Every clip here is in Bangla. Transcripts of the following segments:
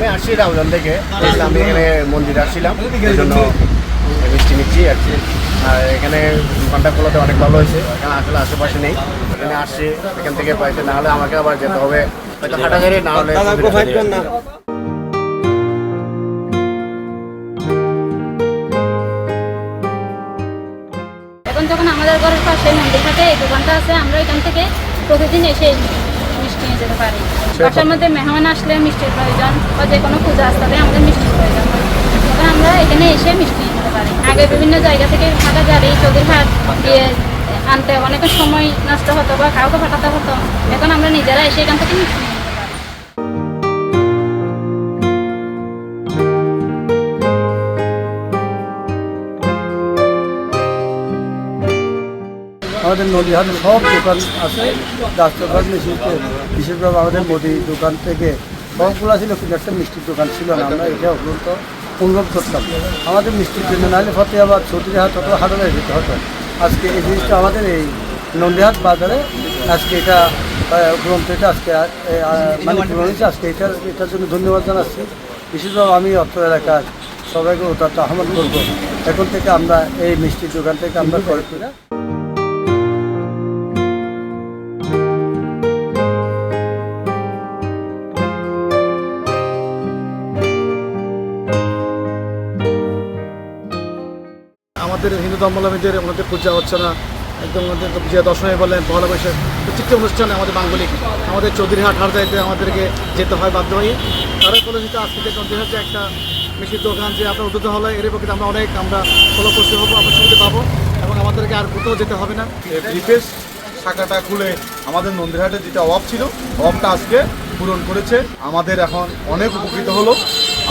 আমি আসছি রাউজান থেকে। আমি এখানে মন্দিরে আসছিলাম। এই জন্য মিষ্টি নিচ্ছি আর কি। আর এখানে দোকানটা খোলাতে অনেক ভালো হয়েছে। এখানে আসলে আশেপাশে নেই। এখানে আসছি এখান থেকে পাইছে না হলে আমাকে আবার যেতে হবে। হয়তো হাটাগাড়ি না হলে এখন যখন আমাদের ঘরের পাশে মন্দির থাকে এই দোকানটা আছে আমরা এখান থেকে প্রতিদিন এসে মিষ্টি নিয়ে যেতে পারি। বাসার মধ্যে মেহমান আসলে মিষ্টির প্রয়োজন বা যে কোনো পূজা আসতে আমাদের মিষ্টির প্রয়োজন তখন আমরা এখানে এসে মিষ্টি নিয়ে যেতে পারি। আগে বিভিন্ন জায়গা থেকে ফাঁকা গাড়ি চৌধুরী হাট দিয়ে আনতে অনেক সময় নষ্ট হতো বা কাউকে পাঠাতে হতো। এখন আমরা নিজেরা এসে এখান থেকে আমাদের নদীহাটে সব দোকান আছে গাছ দোকান বিশেষভাবে আমাদের মুদি দোকান থেকে। সবগুলো ছিল কিন্তু একটা মিষ্টির দোকান ছিল না আমরা এটা অত্যন্ত অনুরোধ করতাম। আমাদের মিষ্টির জন্য নাহলে ফতেহাবাদ চৌধুরীহাট অত হাটে যেতে হতো। আজকে এই জিনিসটা আমাদের এই নন্দীহাট বাজারে আজকে এটা আহ, গ্রন্থ এটা আজকে মানে হয়েছে। আজকে এটার এটার জন্য ধন্যবাদ জানাচ্ছি। বিশেষভাবে আমি অর্থ এলাকার সবাইকে ওটা আহ্বান করব। এখন থেকে আমরা এই মিষ্টির দোকান থেকে আমরা করে আমাদের হিন্দু ধর্মাবলম্বীদের ওনাদের পূজা হচ্ছে না। একদম তো পূজা দশমী বলেন পয়লা বৈশাখ প্রত্যেকটা অনুষ্ঠানে আমাদের বাঙ্গলিক আমাদের চৌধুরীহাট হাট যাইতে আমাদেরকে যেতে হয় বাধ্য হয়ে। তারা কলেজিতে আজকে যে যে একটা মিষ্টির দোকান যে আপনার উদ্যোগ হলে এর পক্ষে আমরা অনেক আমরা ফলপ্রসূ হব আমরা সুবিধা পাবো। এবং আমাদেরকে আর কোথাও যেতে হবে না। শাখাটা খুলে আমাদের নন্দীরহাটে যেটা অভাব ছিল, অভাবটা আজকে পূরণ করেছে। আমাদের এখন অনেক উপকৃত হলো।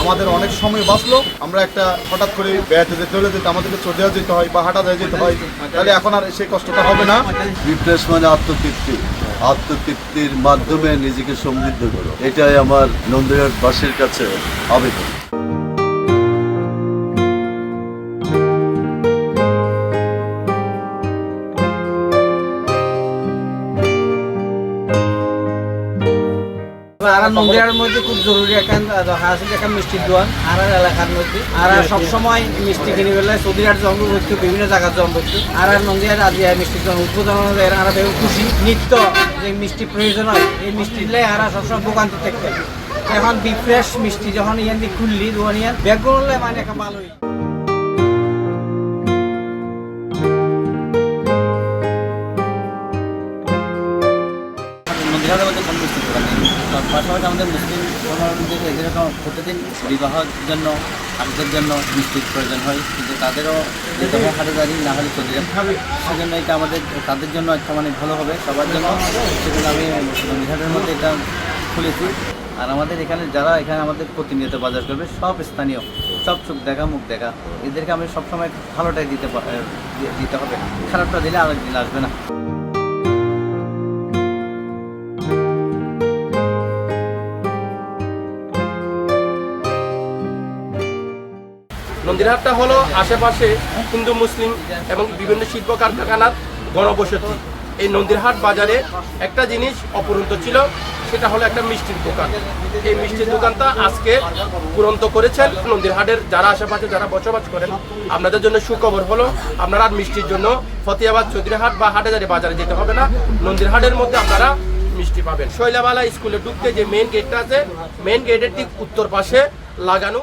আমাদের অনেক সময় বাঁচলো, আমরা একটা হঠাৎ করে বেড়াতে যেতে হলে যেতে, আমাদেরকে চলে যেতে হয় বা হাঁটা যেতে হয়, তাহলে এখন আর সেই কষ্টটা হবে না। রিফ্রেশ মানে আত্মতৃপ্তি। আত্মতৃপ্তির মাধ্যমে নিজেকে সমৃদ্ধ করো। এটাই আমার নন্দীহাট বাসের কাছে আবেদন। আর নন্দিয়ার মধ্যে খুব জরুরি এখন হাসিল এখন মিষ্টির দোকান আর এলাকার মধ্যে। আর সবসময় মিষ্টি কিনে ফেলে সৌদিহাট জন্ম করতো বিভিন্ন জায়গার জন্ম করতো আর আজ এই মিষ্টির দোকান উদ্বোধন আর বেশ খুশি। নিত্য যে মিষ্টি প্রয়োজন হয় এই মিষ্টি দিলে আর সবসময় দোকানতে থাকতে এখন বিফ্রেশ মিষ্টি যখন ইয়ান দিয়ে খুললি দোকান ইয়ান ব্যাগ করলে মানে একটা ভালোই। পাশাপাশি আমাদের মুসলিম ধর্মাবলম্বীদের যেরকম প্রতিদিন বিবাহের জন্য হাটের জন্য মিষ্টির প্রয়োজন হয়। কিন্তু তাদেরও যেতে হয় হাটে দাঁড়ি না হলে চলে যেতে হবে সেজন্য এটা আমাদের, তাদের জন্য একটা মানে ভালো হবে। সবার জন্য সেজন্য আমি মন্দিরহাটের মধ্যে এটা খুলেছি। আর আমাদের এখানে যারা এখানে আমাদের প্রতিনিয়ত বাজার করবে, সব স্থানীয়, সব চোখ দেখা, মুখ দেখা, এদেরকে আমি সবসময় ভালোটাই দিতে দিতে হবে। খারাপটা দিলে আরেকদিন আসবে না। মন্দিরহাটটা হলো আশেপাশে হিন্দু, মুসলিম এবং বিভিন্ন শিল্প কারখানার গণবসতি। এই নন্দিরহাট বাজারে একটা জিনিস অপরন্ত ছিল, সেটা হলো একটা মিষ্টির দোকান। এই মিষ্টির দোকানটা আজকে পুরন্ত করেছেন নন্দিরহাটের যারা আশেপাশে যারা বসবাস করেন, আপনাদের জন্য সুখবর হলো, আপনারা মিষ্টির জন্য ফতিয়াবাদ চৌধুরীহাট বা হাটেজারি বাজারে যেতে হবে না। নন্দিরহাটের মধ্যে আপনারা মিষ্টি পাবেন। শৈলাবালা স্কুলে ঢুকতে যে মেন গেটটা আছে মেন গেটের ঠিক উত্তর পাশে লাগানো